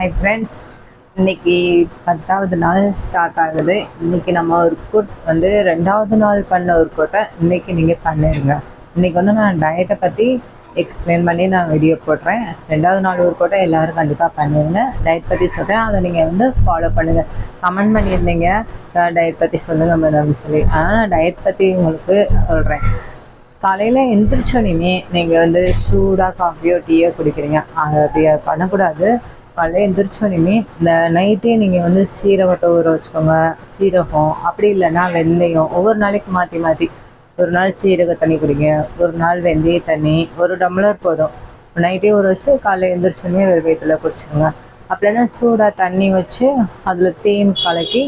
Hi friends இன்னைக்கு பத்தாவது நாள் ஸ்டார்ட் ஆகுது. இன்னைக்கு நம்ம ஒரு கோட் வந்து ரெண்டாவது நாள் பண்ண ஒரு கோட்டை இன்னைக்கு நீங்கள் பண்ணிடுங்க இன்னைக்கு வந்து நான் டயட்டை பற்றி எக்ஸ்பிளைன் பண்ணி நான் வீடியோ போடுறேன். ரெண்டாவது நாள் ஒரு கோட்டை எல்லாரும் கண்டிப்பாக பண்ணிடுங்க டயட் பற்றி சொல்கிறேன் அதை நீங்கள் வந்து ஃபாலோ பண்ணுங்கள் கமெண்ட் பண்ணியிருந்தீங்க டயட் பற்றி சொல்லுங்கள் மேடம் சொல்லி. ஆனால் நான் டயட் பற்றி உங்களுக்கு சொல்கிறேன் காலையில் எந்திரிச்சோனையுமே நீங்கள் வந்து சூடாக காஃபியோ டீயோ குடிக்கிறீங்க. அது பண்ணக்கூடாது. காலையில் எந்திரிச்சோனையுமே இந்த நைட்டே நீங்கள் வந்து சீரகத்தை ஊற வச்சுக்கோங்க. சீரகம். அப்படி இல்லைன்னா வெந்தயம். ஒவ்வொரு நாளைக்கு மாற்றி மாற்றி ஒரு நாள் சீரக தண்ணி குடிங்க. ஒரு நாள் வெந்தய தண்ணி. ஒரு டம்ளர் போதும். நைட்டே ஊற வச்சுட்டு காலையில் எந்திரிச்சோன்னே ஒரு வயிற்றுல குடிச்சிடுங்க அப்படின்னா சூடாக தண்ணி வச்சு அதில் தேன் கலக்கி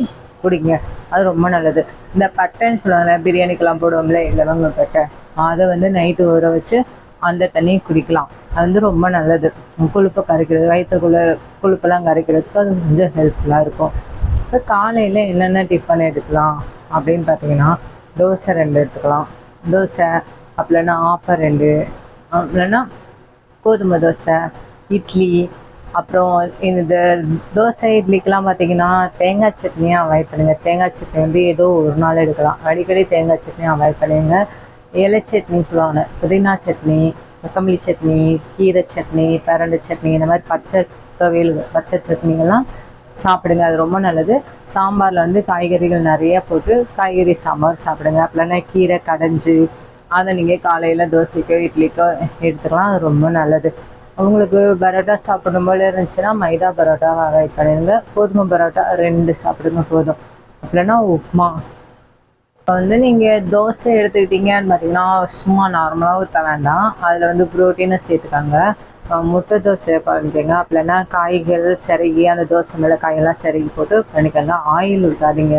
குடிங்க. அது ரொம்ப நல்லது. இந்த பட்டைன்னு சொல்லுவாங்கல்ல பிரியாணிக்கெல்லாம் போடுவோம்ல லவங்க பட்டை. அதை வந்து நைட்டு ஊற வச்சு அந்த தண்ணியை குடிக்கலாம். அது வந்து ரொம்ப நல்லது. கொழுப்பை கரைக்கிறது வயிற்றுக்குள்ள கொழுப்பெல்லாம் கரைக்கிறதுக்கு அது கொஞ்சம் ஹெல்ப்ஃபுல்லாக இருக்கும். இப்போ காலையில் என்னென்ன டிஃபன் எடுக்கலாம் அப்படின்னு பார்த்தீங்கன்னா தோசை ரெண்டு எடுத்துக்கலாம். தோசை அப்படின்னா ஆப்பம் ரெண்டு இல்லைன்னா கோதுமை தோசை இட்லி அப்புறம் இந்த தோசை இட்லிக்கெலாம் பார்த்தீங்கன்னா தேங்காய் சட்னியை அவாய்ட் பண்ணுங்கள் தேங்காய் சட்னி வந்து ஏதோ ஒரு நாள் எடுக்கலாம். அடிக்கடி தேங்காய் சட்னி அவாய்ட் பண்ணுங்க. இலை சட்னின்னு சொல்லுவாங்க. புதினா சட்னி கொத்தமல்லி சட்னி கீரை சட்னி பேரண்டு சட்னி இந்த மாதிரி பச்சை துவையல் பச்சை சட்னிகள்லாம் சாப்பிடுங்க. அது ரொம்ப நல்லது. சாம்பாரில் வந்து காய்கறிகள் நிறைய போட்டு காய்கறி சாம்பார் சாப்பிடுங்க. அப்படின்னா கீரை கடைஞ்சி அதை நீங்கள் காலையில் தோசைக்கோ இட்லிக்கோ எடுத்துக்கலாம். அது ரொம்ப நல்லது. உங்களுக்கு பரோட்டா சாப்பிடும் போல இருந்துச்சுன்னா மைதா பரோட்டாவை அவாய்ட் பண்ணிடுங்க கோதுமை பரோட்டா ரெண்டு சாப்பிடுங்க போதும். அப்படின்னா உப்புமா. வந்து நீங்கள் தோசை எடுத்துக்கிட்டீங்கன்னு பார்த்தீங்கன்னா சும்மா நார்மலாக ஊற்ற வேண்டாம். அதில் வந்து ப்ரோட்டீனை சேர்த்துக்காங்க. முட்டை தோசை பண்ணிக்கோங்க. அப்படின்னா காய்கள் சிறகி அந்த தோசை மேலே காயெல்லாம் சிறகி போட்டு பண்ணிக்கோங்க. ஆயில் ஊற்றாதீங்க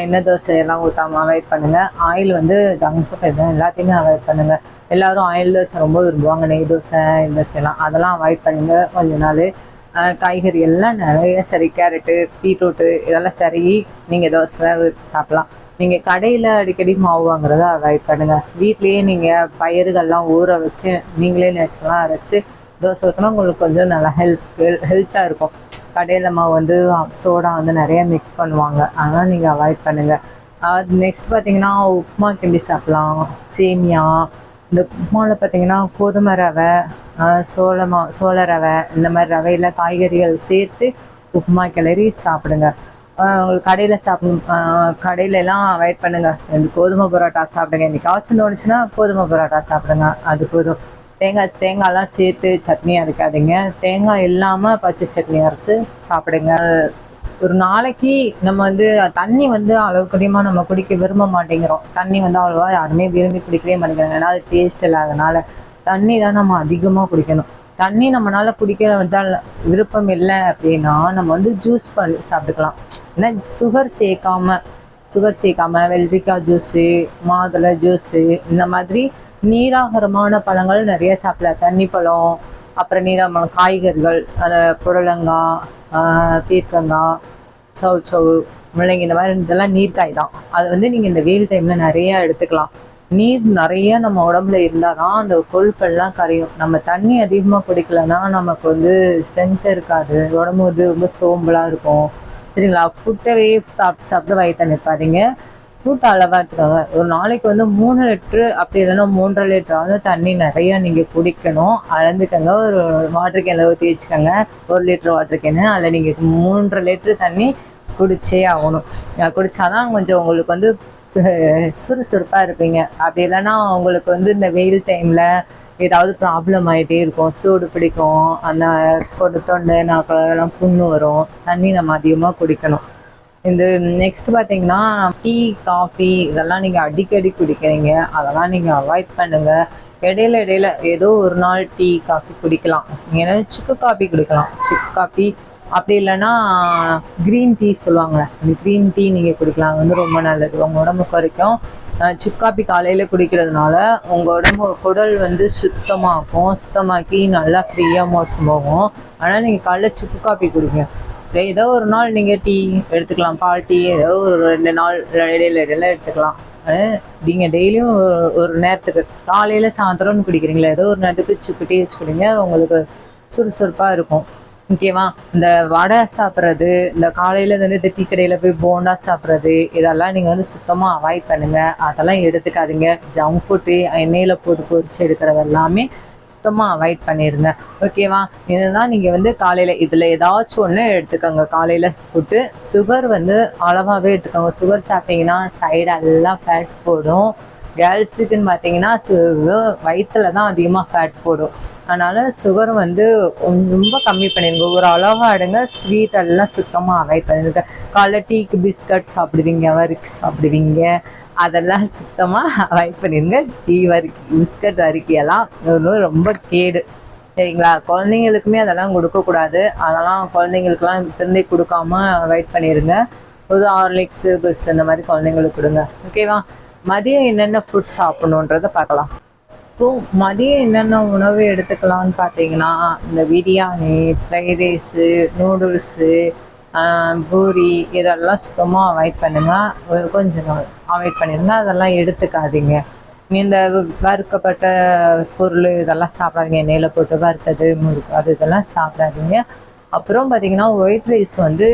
எண்ணெய் தோசையெல்லாம் ஊற்றாம அவாய்ட் பண்ணுங்கள் ஆயில் வந்து ஜங்க் ஃபுட் எதுவும் எல்லாத்தையுமே அவாய்ட் பண்ணுங்கள் எல்லாரும் ஆயில் தோசை ரொம்ப விரும்புவாங்க. நெய் தோசை இந்த தோசையெல்லாம் அதெல்லாம் அவாய்ட் பண்ணுங்கள் கொஞ்ச நாள். காய்கறி எல்லாம் நிறைய சரி கேரட்டு பீட்ரூட்டு இதெல்லாம் சரி நீங்கள் தோசை சாப்பிட்லாம். நீங்கள் கடையில் அடிக்கடி மாவு வாங்குறத அவாய்ட் பண்ணுங்கள் வீட்லேயே நீங்கள் பயிர்கள்லாம் ஊற வச்சு நீங்களே நேச்சுரலாக அரைச்சி தோசை ஊற்றினா உங்களுக்கு கொஞ்சம் நல்லா ஹெல்ப் ஹெல்த்தாக இருக்கும். கடையில் மாவு வந்து சோடா வந்து நிறைய மிக்ஸ் பண்ணுவாங்க. அதனால் நீங்கள் அவாய்ட் பண்ணுங்கள் நெக்ஸ்ட் பார்த்தீங்கன்னா உப்புமா கிண்டி சாப்பிட்லாம். சேமியா இந்த உப்புமாவில் பார்த்தீங்கன்னா கோதுமை ரவை சோளமா சோள ரவை இந்த மாதிரி ரவையில் காய்கறிகள் சேர்த்து உப்புமா கிளறி சாப்பிடுங்க. உங்களுக்கு கடையில் சாப்பிடும் கடையில எல்லாம் அவாய்ட் பண்ணுங்க. கோதுமை பரோட்டா சாப்பிடுங்க. என்னைக்காச்சும் தோணுச்சுன்னா கோதுமை பரோட்டா சாப்பிடுங்க. அது போதும். தேங்காய் தேங்காய்லாம் சேர்த்து சட்னி அரைக்காதீங்க. தேங்காய் இல்லாமல் பச்சை சட்னி அரைச்சி சாப்பிடுங்க. ஒரு நாளைக்கு நம்ம வந்து தண்ணி வந்து அளவுக்கு அதிகமாக நம்ம குடிக்க விரும்ப மாட்டேங்கிறோம். தண்ணி வந்து அவ்வளோவா யாருமே விரும்பி குடிக்கவே மாட்டேங்கிறாங்க. ஏன்னா அது டேஸ்ட் இல்லாதனால தண்ணி தான் நம்ம அதிகமாக குடிக்கணும். தண்ணி நம்மளால குடிக்க விருப்பம் இல்லை அப்படின்னா நம்ம வந்து ஜூஸ் பண்ணி சாப்பிட்டுக்கலாம். ஏன்னா சுகர் சேர்க்காம சுகர் சேர்க்காம வெள்ளரிக்காய் ஜூஸு மாதுளை ஜூஸு இந்த மாதிரி நீராகரமான பழங்கள் நிறைய சாப்பிடலாம். தண்ணி பழம் அப்புறம் நீராகரமான காய்கறிகள் அந்த புடலங்காய் ஆஹ் பீர்க்கங்காய் சவு சவு முள்ளங்கி இந்த மாதிரி இதெல்லாம் நீர்க்காய் தான். அது வந்து நீங்கள் இந்த வெயில் டைமில் நிறைய எடுத்துக்கலாம். நீர் நிறைய நம்ம உடம்புல இருந்தால் தான் அந்த கொழுப்பெல்லாம் கரையும். நம்ம தண்ணி அதிகமாக குடிக்கலன்னா நமக்கு வந்து ஸ்ட்ரென்த் இருக்காது. உடம்பு வந்து ரொம்ப சோம்பலாக இருக்கும். சரிங்களா ஃபுட்டவே சாப்பிட்டு சாப்பிட்டு வயிற்று நிற்பாதீங்க ஃப்ரூட் அளவாக எடுத்துக்கோங்க. ஒரு நாளைக்கு வந்து மூணு லிட்ரு அப்படி இல்லைன்னா மூன்றரை லிட்டர் வந்து தண்ணி நிறையா நீங்கள் குடிக்கணும். அளந்துக்கோங்க. ஒரு வாட்டர் கேனில் ஊற்றி வச்சுக்கோங்க. ஒரு லிட்டர் வாட்டர் கேனு அதில் நீங்கள் மூன்றரை லிட்டரு தண்ணி குடிச்சே ஆகணும். குடித்தாதான் கொஞ்சம் உங்களுக்கு வந்து சு- சுறுசுறுப்பாக இருப்பீங்க. அப்படி இல்லைன்னா உங்களுக்கு வந்து இந்த வெயில் டைமில் ஏதாவது ப்ராப்ளம் ஆகிட்டே இருக்கும். சூடு பிடிக்கும். அந்த கொடு தொண்டை நாக்கெல்லாம் புண்ணு வரும். தண்ணி நம்ம அதிகமாக குடிக்கணும். இந்த நெக்ஸ்ட் பார்த்தீங்கன்னா டீ காஃபி இதெல்லாம் நீங்கள் அடிக்கடி குடிக்கிறீங்க. அதெல்லாம் நீங்கள் அவாய்ட் பண்ணுங்கள் இடையில இடையில ஏதோ ஒரு நாள் டீ காஃபி குடிக்கலாம். ஏன்னா சுக்கு காஃபி குடிக்கலாம். சுக்கு காஃபி அப்படி இல்லைன்னா க்ரீன் டீ சொல்லுவாங்கள்ல அந்த க்ரீன் டீ நீங்கள் குடிக்கலாம். அது வந்து ரொம்ப நல்லது. உங்கள் உடம்புக்கு வரைக்கும் சுக்காப்பி காலையில் குடிக்கிறதுனால உங்கள் உடம்பு குடல் வந்து சுத்தமாகும் சுத்தமாக்கி நல்லா ஃப்ரீயாக மோசம் போகும். ஆனால் நீங்கள் காலைல சுக்கு காப்பி குடிங்க. ஏதோ ஒரு நாள் நீங்கள் டீ எடுத்துக்கலாம் பால் டீ ஏதோ ஒரு ரெண்டு நாள் இடையில இடையில எடுத்துக்கலாம். நீங்கள் டெய்லியும் ஒரு நேரத்துக்கு காலையில் சாயந்தரம்னு குடிக்கிறீங்களா ஏதோ ஒரு நேரத்துக்கு சுக்கு டீ வச்சு குடிங்க உங்களுக்கு சுறுசுறுப்பாக இருக்கும். ஓகேவா? இந்த வடை சாப்பிட்றது இந்த காலையில் வந்து இந்த டீ கடையில் போய் போண்டா சாப்பிட்றது இதெல்லாம் நீங்கள் வந்து சுத்தமாக அவாய்ட் பண்ணுங்கள் அதெல்லாம் எடுத்துக்காதீங்க. ஜங்க் ஃபுட்டு எண்ணெயில் போட்டு பொறிச்சு எடுக்கிறது எல்லாமே சுத்தமாக அவாய்ட் பண்ணிடுங்க ஓகேவா? இதுதான் நீங்கள் வந்து காலையில் இதில் ஏதாச்சும் ஒன்று எடுத்துக்கோங்க. காலையில் ஃபுட்டு சுகர் வந்து அளவாகவே எடுத்துக்கோங்க. சுகர் சாப்பிட்டீங்கன்னா சைடெல்லாம் ஃபேட் போடும். கேர்ள்ஸுக்குன்னு பார்த்தீங்கன்னா சுகர் வயிற்றில் தான் அதிகமாக ஃபேட் போடும். அதனால் சுகர் வந்து ரொம்ப கம்மி பண்ணிடுங்க. ஒரு அளவாக அடுங்க ஸ்வீட் எல்லாம் சுத்தமாக அவாய்ட் பண்ணிடுங்க. காலைல டீக்கு பிஸ்கட் சாப்பிடுவீங்க வரிக்கு சாப்பிடுவீங்க. அதெல்லாம் சுத்தமாக அவாய்ட் பண்ணிடுங்க. டீ வரிக்கு பிஸ்கட் வரிக்கையெல்லாம் ரொம்ப கேடு. சரிங்களா? குழந்தைங்களுக்குமே அதெல்லாம் கொடுக்கக்கூடாது. அதெல்லாம் குழந்தைங்களுக்குலாம் திருந்தி கொடுக்காம அவாய்ட் பண்ணிடுங்க. ஒரு ஹார்லிக்ஸு பெஸ்ட் இந்த மாதிரி குழந்தைங்களுக்கு கொடுங்க. ஓகேவா மதியம் என்னென்ன ஃபுட் சாப்பிடணுன்றத பார்க்கலாம். இப்போ மதியம் என்னென்ன உணவு எடுத்துக்கலாம்னு பார்த்தீங்கன்னா இந்த biryani fried rice noodles puri இதெல்லாம் சுத்தமாக அவாய்ட் பண்ணுங்கள் கொஞ்சம் அவாய்ட் பண்ணிடுங்க அதெல்லாம் எடுத்துக்காதீங்க. இந்த வறுக்கப்பட்ட பொருள் இதெல்லாம் சாப்பிடாதீங்க. எண்ணெயில் போட்டு வறுத்தது முறுக்கு அது இதெல்லாம் சாப்பிடாதீங்க. அப்புறம் பார்த்தீங்கன்னா ஒயிட் ரைஸ் வந்து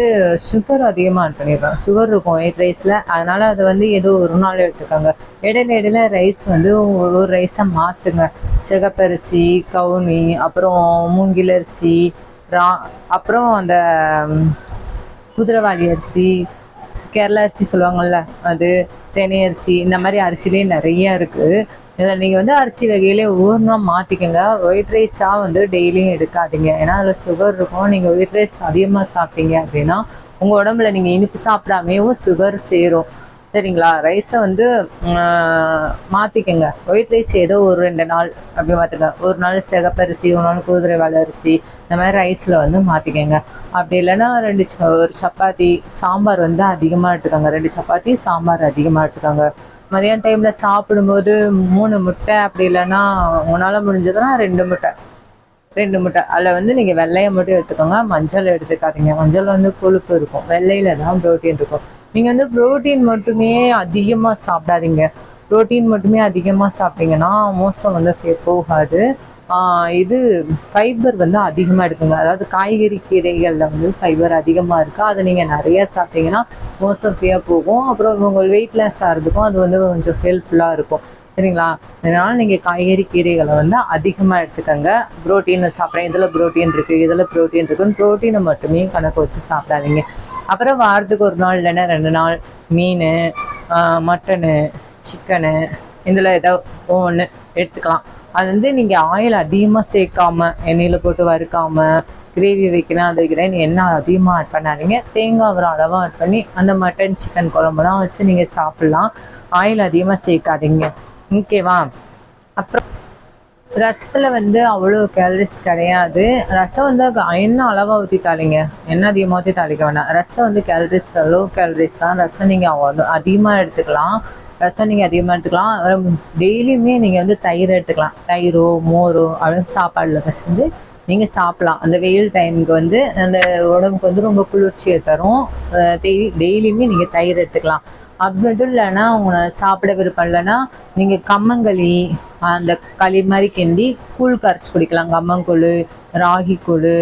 சுகர் அதிகமாக ஆட் பண்ணிடுறாங்க சுகர் இருக்கும் ஒயிட் ரைஸில் அதனால் அது வந்து ஏதோ ஒரு நாள் எடுத்துக்காங்க. இடையில இடையில ரைஸ் வந்து ஒரு ரைஸை மாற்றுங்க சிகப்பரிசி கவுனி அப்புறம் மூங்கில் அரிசி ரா அப்புறம் அந்த குதிரைவாளி அரிசி கேரளா அரிசி சொல்லுவாங்கள்ல அது தெனை அரிசி இந்த மாதிரி அரிசிலேயே நிறைய இருக்குது இதில் நீங்கள் வந்து அரிசி வகையிலே ஊர்னா மாற்றிக்கோங்க ஒயிட் ரைஸாக வந்து டெய்லியும் எடுக்காதீங்க. ஏன்னா அதில் சுகர் இருக்கும். நீங்கள் ஒயிட் ரைஸ் அதிகமாக சாப்பிட்டீங்க அப்படின்னா உங்கள் உடம்புல நீங்கள் இனிப்பு சாப்பிடாமையும் சுகர் சேரும். சரிங்களா? ரைஸை வந்து மாற்றிக்கங்க ஒயிட் ரைஸ் ஏதோ ஒரு ரெண்டு நாள் அப்படி மாற்றுங்க ஒரு நாள் சிகப்பரிசி ஒரு நாள் குதிரை வாழை அரிசி இந்த மாதிரி ரைஸில் வந்து மாற்றிக்கங்க அப்படி இல்லைன்னா ரெண்டு ஒரு சப்பாத்தி சாம்பார் வந்து அதிகமாக எடுத்துக்கோங்க. ரெண்டு சப்பாத்தி சாம்பார் அதிகமாக எடுத்துக்கோங்க. மதியான டைமில் சாப்பிடும்போது மூணு முட்டை அப்படி இல்லைன்னா உங்களால் முடிஞ்சதுன்னா ரெண்டு முட்டை. ரெண்டு முட்டை. அதில் வந்து நீங்கள் வெள்ளையை மட்டும் எடுத்துக்கோங்க. மஞ்சள் எடுத்துக்காதீங்க. மஞ்சள் வந்து கொழுப்பு இருக்கும். வெள்ளையில் தான் ப்ரோட்டீன் இருக்கும். நீங்கள் வந்து ப்ரோட்டீன் மட்டுமே அதிகமாக சாப்பிடாதீங்க. ப்ரோட்டீன் மட்டுமே அதிகமாக சாப்பிட்டீங்கன்னா மோசம் வந்து போகாது. இது ஃபைபர் வந்து அதிகமாக இருக்குங்க அதாவது காய்கறி கீரைகளில் வந்து ஃபைபர் அதிகமாக இருக்குது அதை நீங்கள் நிறைய சாப்பிட்டீங்கன்னா மோசம் ஃப்ரீயாக போகும். அப்புறம் உங்கள் வெயிட் லாஸ் ஆகிறதுக்கும் அது வந்து கொஞ்சம் ஹெல்ப்ஃபுல்லாக இருக்கும். சரிங்களா? அதனால் நீங்கள் காய்கறி கீரைகளை வந்து அதிகமாக எடுத்துக்கோங்க. ப்ரோட்டீன் சாப்பிட்றேன். இதில் ப்ரோட்டீன் இருக்குது இதில் ப்ரோட்டீன் இருக்குன்னு ப்ரோட்டீனை மட்டுமே கணக்கு வச்சு சாப்பிடாதீங்க. அப்புறம் வாரத்துக்கு ஒரு நாள் இல்லைன்னா ரெண்டு நாள் மீன் மட்டனு சிக்கனு இதில் ஏதோ ஒன்று எடுத்துக்கலாம். அது வந்து நீங்கள் ஆயில் அதிகமாக சேர்க்காம எண்ணெயில் போட்டு வறுக்காமல் கிரேவி வைக்கிறேன் அது வைக்கிறேன். எண்ணெய் அதிகமாக ஆட் பண்ணாதீங்க. தேங்காய் ஒரு அளவாக ஆட் பண்ணி அந்த மட்டன் சிக்கன் குழம்புலாம் வச்சு நீங்கள் சாப்பிட்லாம். ஆயில் அதிகமாக சேர்க்காதீங்க. ஓகேவா அப்புறம் ரசத்தில் வந்து அவ்வளோ கேலரிஸ் கிடையாது. ரசம் வந்து எண்ணெய் அளவாக ஊற்றி தாளிங்க எண்ணெய் அதிகமாக ஊற்றி தாளிக்க வேணாம். ரசம் வந்து கேலரிஸ் லோ கேலரிஸ் தான். ரசம் நீங்கள் அதிகமாக எடுத்துக்கலாம். ரசம் நீங்கள் அதிகமாக எடுத்துக்கலாம். டெய்லியுமே நீங்கள் வந்து தயிர் எடுத்துக்கலாம். தயிரோ மோரோ அப்படின்னு சாப்பாடில் பசைஞ்சு நீங்கள் சாப்பிட்லாம். அந்த வெயில் டைமுக்கு வந்து அந்த உடம்புக்கு வந்து ரொம்ப குளிர்ச்சியை தரும். டெய்லி டெய்லியுமே நீங்கள் தயிர் எடுத்துக்கலாம். அப்படி மட்டும் இல்லைன்னா உங்களை சாப்பிட விருப்பம் இல்லைன்னா நீங்கள் கம்மங்களி அந்த களி மாதிரி கிண்டி கூழ் கரைச்சி குடிக்கலாம். கம்மங்கூழ் ராகி கூழ்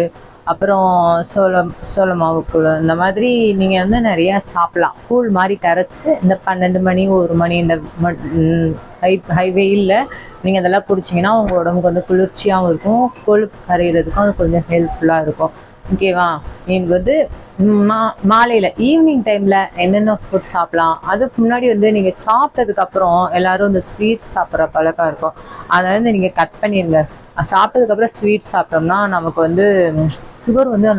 அப்புறம் சோளம் சோள மாவு கூழ் இந்த மாதிரி நீங்கள் வந்து நிறையா சாப்பிட்லாம். கூழ் மாதிரி கரைச்சி இந்த பன்னெண்டு மணி ஒரு மணி இந்த ஹை ஹைவேயில் நீங்கள் அதெல்லாம் குடிச்சிங்கன்னா உங்கள் உடம்புக்கு வந்து குளிர்ச்சியாகவும் இருக்கும் கொழுப்பு கரைகிறதுக்கும் அது கொஞ்சம் ஹெல்ப்ஃபுல்லாக இருக்கும். ஓகேவா நீங்கள் வந்து மா மாலையில் ஈவினிங் டைமில் என்னென்ன ஃபுட் சாப்பிட்லாம்? அதுக்கு முன்னாடி வந்து நீங்கள் சாப்பிட்டதுக்கப்புறம் எல்லோரும் இந்த ஸ்வீட் சாப்பிட்ற பழக்கம் இருக்கும். அதை வந்து நீங்கள் கட் பண்ணிடுங்க சாப்பிட்டதுக்கப்புறம் ஸ்வீட் சாப்பிட்டோம்னா நமக்கு வந்து சுகர் வந்து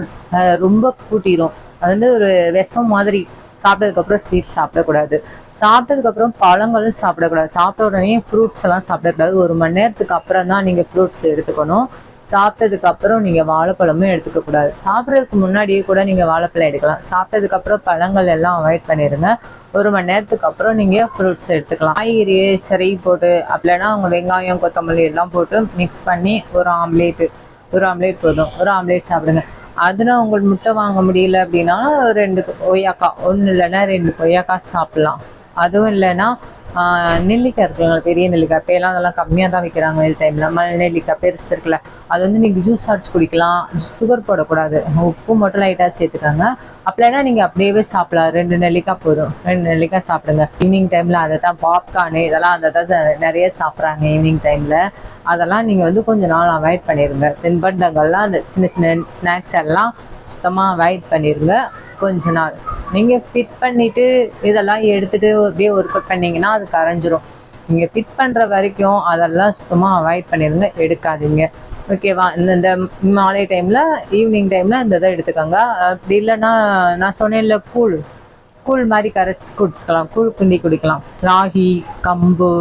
ரொம்ப கூட்டிடும் அது வந்து ஒரு விஷம் மாதிரி சாப்பிட்டதுக்கப்புறம் ஸ்வீட் சாப்பிடக்கூடாது. சாப்பிட்டதுக்கப்புறம் பழங்களும் சாப்பிடக்கூடாது. சாப்பிட்ட உடனே ஃப்ரூட்ஸ் எல்லாம் சாப்பிடக்கூடாது. ஒரு மணி நேரத்துக்கு அப்புறம் தான் நீங்கள் ஃப்ரூட்ஸ் எடுத்துக்கணும். சாப்பிட்டதுக்கப்புறம் நீங்கள் வாழைப்பழமும் எடுத்துக்கக்கூடாது. சாப்பிட்றதுக்கு முன்னாடியே கூட நீங்கள் வாழைப்பழம் எடுக்கலாம். சாப்பிட்டதுக்கப்புறம் பழங்கள் எல்லாம் அவாய்ட் பண்ணிடுங்க ஒரு மணி நேரத்துக்கு அப்புறம் நீங்கள் ஃப்ரூட்ஸ் எடுத்துக்கலாம். காய்கறி சரி போட்டு அப்படின்னா அவங்க வெங்காயம் கொத்தமல்லி எல்லாம் போட்டு மிக்ஸ் பண்ணி ஒரு ஆம்லேட்டு ஒரு ஆம்லேட் போதும். ஒரு ஆம்லேட் சாப்பிடுங்க. அதில் உங்களுக்கு முட்டை வாங்க முடியல அப்படின்னா ரெண்டு கொய்யாக்காய் ஒன்று இல்லைன்னா ரெண்டு கொய்யாக்காய் சாப்பிட்லாம். அதுவும் இல்லைன்னா நெல்லிக்காய் இருக்குல்ல பெரிய நெல்லிக்காய் இப்போலாம் அதெல்லாம் கம்மியாக தான் விற்கிறாங்க வெயில் டைமில் மழை நெல்லிக்காய் பெருசு இருக்குல்ல அது வந்து நீங்கள் ஜூஸ் அடிச்சு குடிக்கலாம். சுகர் போடக்கூடாது. உப்பு மட்டும் லைட்டாக சேர்த்துக்காங்க. அப்படின்னா நீங்கள் அப்படியே சாப்பிடலாம். ரெண்டு நெல்லிக்காய் போதும். ரெண்டு நெல்லிக்காய் சாப்பிடுங்க. ஈவினிங் டைமில் அதை தான் பாப்கார்னு இதெல்லாம் அதை தான் நிறைய சாப்பிட்றாங்க ஈவினிங் டைமில் அதெல்லாம் நீங்கள் வந்து கொஞ்ச நாள் அவாய்ட் பண்ணிடுங்க தின்பண்டங்கள்லாம் அந்த சின்ன சின்ன ஸ்நாக்ஸ் எல்லாம் சுத்தமாக அவாய்ட் பண்ணிடுங்க கொஞ்ச நாள். நீங்கள் ஃபிட் பண்ணிவிட்டு இதெல்லாம் எடுத்துகிட்டு அப்படியே ஒர்க் அவுட் பண்ணிங்கன்னா அது கரைஞ்சிரும். நீங்கள் ஃபிட் பண்ணுற வரைக்கும் அதெல்லாம் சுத்தமாக அவாய்ட் பண்ணிடுங்க எடுக்காதீங்க. ஓகேவா இந்த இந்த மாலை டைமில் ஈவினிங் டைமில் இந்த இதை எடுத்துக்கோங்க. அப்படி இல்லைன்னா நான் சொன்னேன்ல கூழ். கூழ் மாதிரி கரைச்சி குடிச்சுக்கலாம். கூழ் கிண்டி குடிக்கலாம். ராகி கம்பு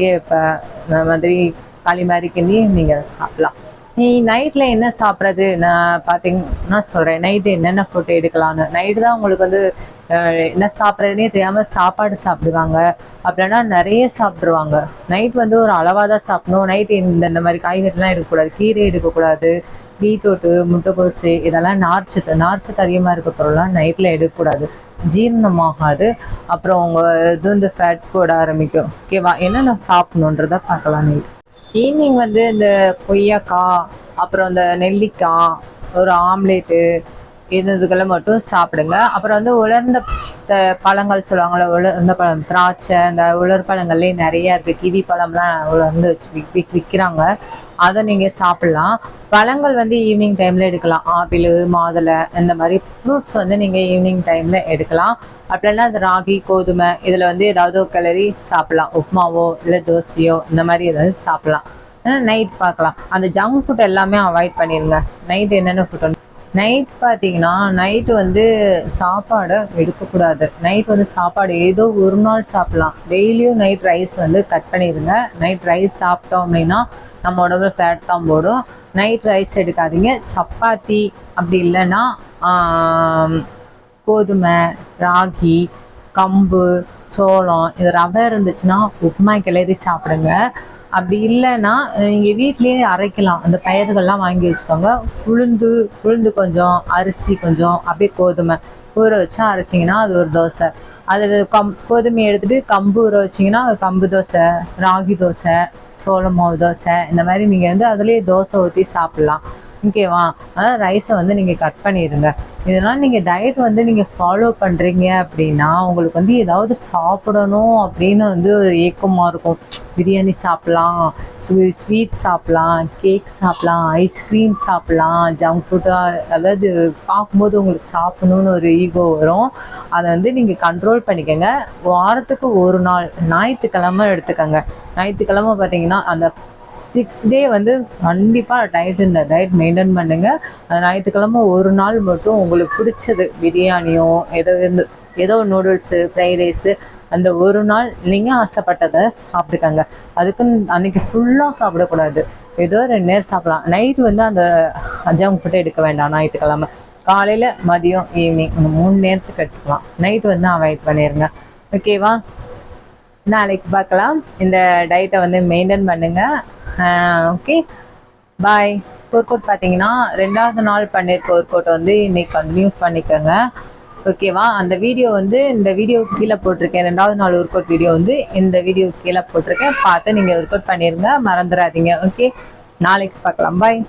கேப்பை இந்த மாதிரி களி மாதிரி கிண்டி நீங்கள் சாப்பிட்லாம். நீ நைட்டில் என்ன சாப்பிட்றது? நான் பார்த்தீங்கன்னா சொல்கிறேன் நைட்டு என்னென்ன ஃபுட் எடுக்கலான்னு நைட்டு தான் உங்களுக்கு வந்து என்ன சாப்பிட்றதுனே தெரியாமல் சாப்பாடு சாப்பிடுவாங்க. அப்படின்னா நிறைய சாப்பிட்ருவாங்க நைட் வந்து ஒரு அளவாக தான் சாப்பிடணும். நைட் இந்த இந்த மாதிரி காய்கறிலாம் எடுக்கக்கூடாது. கீரை எடுக்கக்கூடாது. பீட்ரூட்டு முட்டைக்கோசு இதெல்லாம் நார்ச்சத்து நார்ச்சத்து அதிகமாக இருக்க பொருள்லாம் நைட்டில் எடுக்கக்கூடாது. ஜீரணமாகாது அப்புறம் உங்கள் இது வந்து ஃபேட் போட ஆரம்பிக்கும். ஓகேவா என்னென்ன சாப்பிடணுன்றதை பார்க்கலாம் நைட் ஈவினிங் வந்து இந்த கொய்யாக்காய் அப்புறம் இந்த நெல்லிக்காய் ஒரு ஆம்லேட்டு இது இதுக்கெல்லாம் மட்டும் சாப்பிடுங்க. அப்புறம் வந்து உலர்ந்த பழங்கள் சொல்லுவாங்கள்ல உலர்ந்த பழம் திராட்சை இந்த உலர் பழங்கள்லேயே நிறைய இருக்குது கிவி பழம்லாம் உலர்ந்து வச்சு விக் விற்கிறாங்க அதை நீங்கள் சாப்பிட்லாம். பழங்கள் வந்து ஈவினிங் டைமில் எடுக்கலாம். ஆப்பிள் மாதுளை இந்த மாதிரி ஃப்ரூட்ஸ் வந்து நீங்கள் ஈவினிங் டைமில் எடுக்கலாம். அப்படின்னா அது ராகி கோதுமை இதில் வந்து ஏதாவது கிளறி சாப்பிட்லாம். உப்புமாவோ இல்லை தோசையோ இந்த மாதிரி ஏதாவது சாப்பிட்லாம். நைட் பார்க்கலாம். அந்த ஜங்க் ஃபுட் எல்லாமே அவாய்ட் பண்ணிடுங்க நைட் என்னென்ன ஃபுட் நைட் பார்த்தீங்கன்னா நைட்டு வந்து சாப்பாடை எடுக்கக்கூடாது. நைட் வந்து சாப்பாடு ஏதோ ஒரு நாள் சாப்பிட்லாம். டெய்லியும் நைட் ரைஸ் வந்து கட் பண்ணிடுங்க நைட் ரைஸ் சாப்பிட்டோம் அப்படின்னா நம்ம உடம்புல ஃபேட் தான் போடும். நைட் ரைஸ் எடுக்காதீங்க. சப்பாத்தி அப்படி இல்லைன்னா கோதுமை ராகி கம்பு சோளம் இது ரவை இருந்துச்சுன்னா உப்புமா கிளறி சாப்பிடுங்க. அப்படி இல்லைன்னா நீங்கள் வீட்லேயே அரைக்கலாம். அந்த பயிர்கள்லாம் வாங்கி வச்சுக்கோங்க. உளுந்து உளுந்து கொஞ்சம் அரிசி கொஞ்சம் அப்படியே கோதுமை ஊற வச்சு அரைச்சிங்கன்னா அது ஒரு தோசை. அது கம் கோதுமையை எடுத்துட்டு கம்பு ஊற வச்சிங்கன்னா அது கம்பு தோசை ராகி தோசை சோள மாவு தோசை இந்த மாதிரி நீங்கள் வந்து அதுலேயே தோசை ஊற்றி சாப்பிட்லாம். ஓகேவா அதாவது ரைஸை வந்து நீங்கள் கட் பண்ணிடுங்க இதெல்லாம் நீங்கள் டயட் வந்து நீங்கள் ஃபாலோ பண்ணுறீங்க அப்படின்னா உங்களுக்கு வந்து ஏதாவது சாப்பிடணும் அப்படின்னு வந்து ஒரு ஏக்கமாக இருக்கும். பிரியாணி சாப்பிட்லாம் ஸ்வீட் சாப்பிட்லாம் கேக் சாப்பிட்லாம் ஐஸ்கிரீம் சாப்பிட்லாம் ஜங்க் ஃபுட்டாக அதாவது பார்க்கும்போது உங்களுக்கு சாப்பிடணும்னு ஒரு ஈகோ வரும். அதை வந்து நீங்கள் கண்ட்ரோல் பண்ணிக்கோங்க. வாரத்துக்கு ஒரு நாள் ஞாயிற்றுக்கிழமை எடுத்துக்கோங்க. ஞாயிற்றுக்கிழமை பார்த்தீங்கன்னா அந்த சிக்ஸ் டே வந்து கண்டிப்பாக டயட் இந்த டயட் மெயின்டைன் பண்ணுங்க. அந்த ஞாயிற்றுக்கிழமை ஒரு நாள் மட்டும் உங்களுக்கு பிடிச்சது பிரியாணியோ ஏதோ இருந்து ஏதோ நூடுல்ஸு ஃப்ரைட் ரைஸு அந்த ஒரு நாள் நீங்கள் ஆசைப்பட்டதை சாப்பிட்டுக்கங்க. அதுக்குன்னு அன்னைக்கு ஃபுல்லாக சாப்பிடக்கூடாது. ஏதோ ரெண்டு நேரம் சாப்பிடலாம். நைட் வந்து அந்த ஜங்க் ஃபுட்டை எடுக்க வேண்டாம் ஞாயிற்றுக்கிழமை. காலையில் மதியம் ஈவினிங் இந்த மூணு நேரத்துக்கு எடுத்துக்கலாம். நைட் வந்து அவாய்ட் பண்ணிடுங்க ஓகேவா நாளைக்கு பார்க்கலாம். இந்த டயட்டை வந்து மெயின்டைன் பண்ணுங்க. ஓகே பாய் ஒர்க் அவுட் பார்த்தீங்கன்னா ரெண்டாவது நாள் பண்ணியிருக்க ஒர்க் அவுட் வந்து இன்னைக்கு கண்டினியூ பண்ணிக்கோங்க. ஓகேவா அந்த வீடியோ வந்து இந்த வீடியோ கீழே போட்டிருக்கேன். ரெண்டாவது நாள் ஒர்க் அவுட் வீடியோ வந்து இந்த வீடியோ கீழே போட்டிருக்கேன். பார்த்து நீங்கள் ஒர்க் அவுட் பண்ணிடுங்க மறந்துடாதீங்க. ஓகே நாளைக்கு பார்க்கலாம். பாய்